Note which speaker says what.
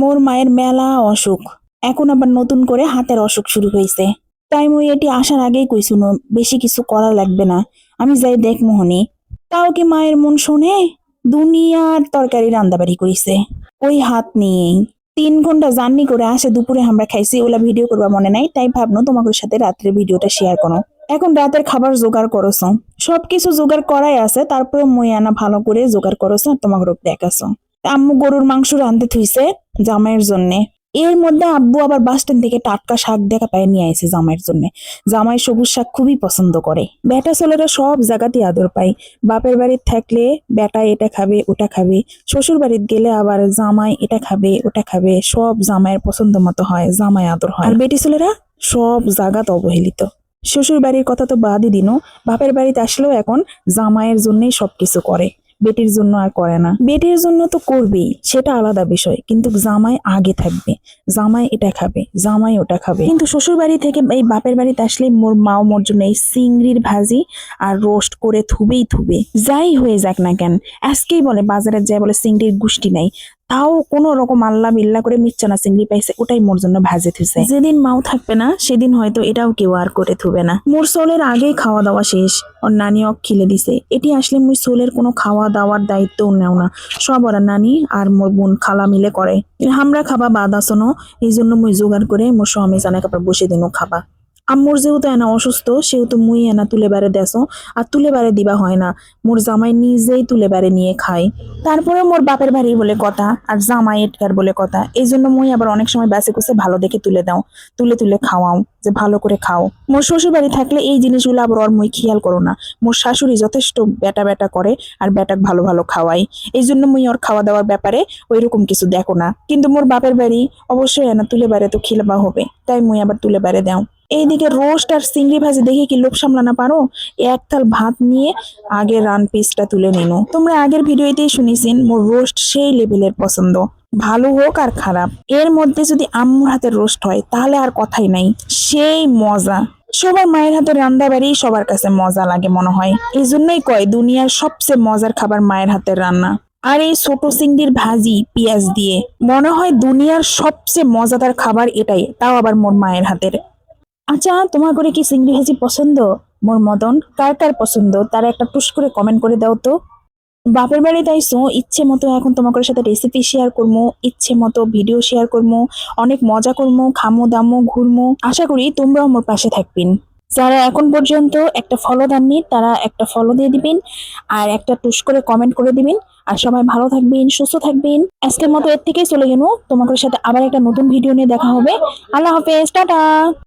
Speaker 1: মোর মায়ের মেলা অসুখ। এখন আবার নতুন করে হাতের অসুখ শুরু হয়েছে তাই মুই এটি আসার আগেই কইছুনো বেশি কিছু করা লাগবে না। আমি যাই দেখ মোহনি। তাও কি মায়ের মন শোনে? দুনিয়ার তরকারি রান্দাবাড়ি করিছে। ওই হাত নিয়েই। তিন ঘণ্টা জার্নি করে আসে দুপুরে আমরা খাইছি, ওলা ভিডিও করবা মনে নাই, তাই ভাবনো তোমাদের সাথে রাত্রে ভিডিওটা শেয়ার করো। এখন রাতের খাবার জোগাড় করছ। সবকিছু জোগাড় করাই আছে তারপরে মই আনা ভালো করে জোগাড় করছ আর তোমাকে দেখাছ। আম্মু গরুর মাংস রাঁধতে থুইছে জামাইয়ের জন্য। এর মধ্যে আব্বু আবার বাস স্ট্যান্ড থেকে টাটকা শাক দেখা পায় নিয়ে আইছে জামাইয়ের জন্য। জামাই সবুজ শাক খুবই পছন্দ করে। বেটা ছেলেরা সব জায়গাতেই আদর পায়। বাপের বাড়ির থাকলে বেটা এটা খাবে, ওটা খাবে। শ্বশুর বাড়ির গেলে আবার জামাই এটা খাবে, ওটা খাবে। সব জামাইয়ের পছন্দ মতো হয়, জামাই আদর হয়। আর বেটি ছেলেরা সব জায়গাত অবহেলিত। শ্বশুর বাড়ির কথা তো বাদই দিনও বাপের বাড়িতে আসলেও এখন জামাইয়ের জন্যই সবকিছু করে। বেটির জন্য আর করে না। বেটির জন্য তো করবেই, সেটা আলাদা বিষয়, কিন্তু জামাই আগে থাকবে। জামাই এটা খাবে, জামাই ওটা খাবে। কিন্তু শ্বশুর বাড়ি থেকে এই বাপের বাড়িতে আসলে মোর মাও মোর জন্য এই চিংড়ির ভাজি আর রোস্ট করে থুবেই থুবে। যাই হয়ে যাক না কেন, আজকেই বলে বাজারে যায় বলে চিংড়ির গুষ্টি নাই। তাও কোনো রকম আল্লাহ বিল্লা করে মিচ্ছানা চিংড়ি পাইছে ওটাই মোর জন্য ভাজে থুছে যেদিন মাও থাকবে না সেদিন হয়তো এটাও কেউ আর করে থুবে না। মোর সোলের আগেই খাওয়া দাওয়া শেষ ওর নানি অক খিলে দিছে। এটি আসলে মুই সোলের কোনো খাওয়া দাওয়ার দায়িত্বও নেও না। সব ওরা নানি আর মোর বোন খালা মিলে করে। আমরা খাবা বাদ আসনো এই জন্য মুই জোগাড় করে মোর স্বামী জানে কাপড় বসে দিনও খাবা। আম্মুর যেহেতু এনা অসুস্থ, সেহেতু মুই এনা তুলে বারে দেছো আর তুলে বারে দিবা হয় না। মোর জামাই নিজেই তুলে বারে নিয়ে খায়। তারপরে মোর বাপের বাড়ি বলে কথা, আর জামাই এটকার বলে কথা। এই জন্য মুই আবার অনেক সময় বাসে কুসে ভালো দেখে তুলে দাও, তুলে তুলে খাওয়াও, যে ভালো করে খাও। মোর শ্বশুর বাড়ি থাকলে এই জিনিসগুলো আবার ওর মুই খেয়াল করো না। মোর শাশুড়ি যথেষ্ট বেটা বেটা করে, আর বেটাক ভালো ভালো খাওয়াই এই জন্য মুই ওর খাওয়া দাওয়ার ব্যাপারে ওই রকম কিছু দেখো না। কিন্তু মোর বাপের বাড়ি অবশ্যই এনা তুলে বারে তো খিলবা হবে, তাই মুই আবার তুলে বারে দাও। এইদিকে রোস্ট আর চিংড়ি ভাজি দেখে কি লোভ সামলানা পারো? এক থাল ভাত নিয়ে আগে রান পিসটা তুলে নিনো। তোমরা আগের ভিডিওতেই শুনেছেন, মোর রোস্ট সেই লেভেলের পছন্দ। ভালো হোক আর খারাপ। এর মধ্যে যদি আম্মুর হাতের রোস্ট হয়, তাহলে আর কথাই নাই। সেই মজা। সবার মায়ের হাতের রান্না বাড়ি সবার কাছে মজা লাগে মনে হয়। এই জন্যই কয়, দুনিয়ার সবচেয়ে মজার খাবার মায়ের হাতের রান্না। আর এই ছোট চিংড়ির ভাজি, পেঁয়াজ দিয়ে। মনে হয় দুনিয়ার সবচেয়ে মজাদার খাবার এটাই, তাও আবার মোর মায়ের হাতের। আচ্ছা তোমার করে কি চিংড়ি ভাজি পছন্দ? মোর মদন, কার কার পছন্দ? তারা একটা টুস করে কমেন্ট করে দাও তো। বাপের বাড়ি তাইছো ইচ্ছে মতো এখন তোমাদের সাথে রেসিপি শেয়ার করব ইচ্ছে মতো ভিডিও শেয়ার করব অনেক মজা করব খামো, দামো, ঘুরমো। আশা করি তোমরাও মোর পাশে থাকবেন। যারা এখন পর্যন্ত একটা ফলো দেননি, তারা একটা ফলো দিয়ে দিবেন, আর একটা টুস করে কমেন্ট করে দিবেন। আর সবাই ভালো থাকবেন, সুস্থ থাকবেন। আজকের মতো এর থেকেই চলে গেল। তোমাদের সাথে আবার একটা নতুন ভিডিও নিয়ে দেখা হবে। আল্লাহ হাফেজ, টাটা!